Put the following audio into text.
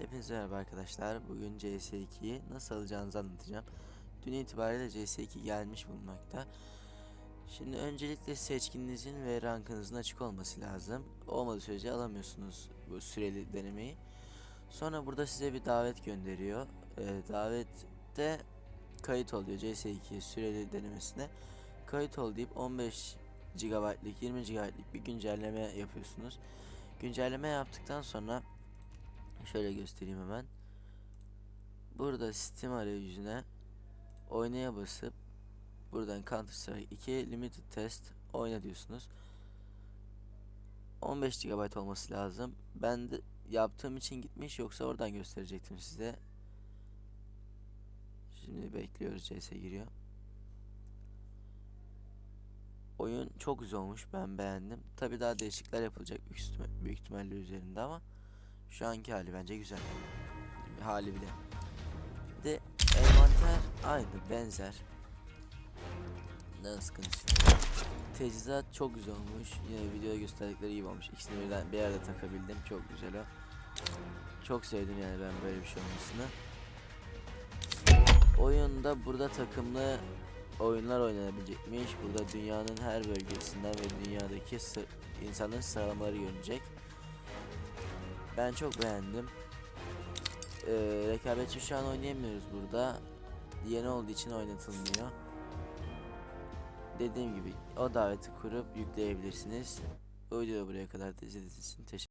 Hepinize merhaba arkadaşlar. Bugün CS2'yi nasıl alacağınızı anlatacağım. Dün itibariyle CS2 gelmiş bulunmakta. Şimdi öncelikle seçkininizin ve rankınızın açık olması lazım. Olmadığı sürece alamıyorsunuz bu süreli denemeyi. Sonra burada size bir davet gönderiyor. Ee, davette kayıt oluyor CS2 süreli denemesine. Kayıt ol deyip 15 GB'lık 20 GB'lık bir güncelleme yapıyorsunuz. Güncelleme yaptıktan sonra Şöyle göstereyim hemen. Burada Steam arayüzüne oynaya basıp buradan Counter Strike 2 Limited Test oyna diyorsunuz. 15 GB olması lazım. Ben de yaptığım için gitmiş yoksa oradan gösterecektim size. Şimdi bekliyoruz CS giriyor. Oyun çok güzel olmuş. Ben beğendim. Tabi daha değişiklikler yapılacak büyük ihtimalle üzerinde ama şu anki hali bence güzel. Hali bile. De envanter aynı benzer. Ne sıkıntı. yok. Teçhizat çok güzel olmuş. Yine videoda gösterdikleri gibi olmuş. İkisini birden bir yerde takabildim. Çok güzel o. Çok sevdim yani ben böyle bir şey olmasını. Oyunda burada takımlı oyunlar oynanabilecekmiş. Burada dünyanın her bölgesinden ve dünyadaki insanların sıralamaları görünecek. Ben çok beğendim. Ee, rekabetçi şu an oynayamıyoruz burada. Yeni olduğu için oynatılmıyor. Dediğim gibi o daveti kurup yükleyebilirsiniz. Bu video buraya kadar da izlediğiniz için teşekkür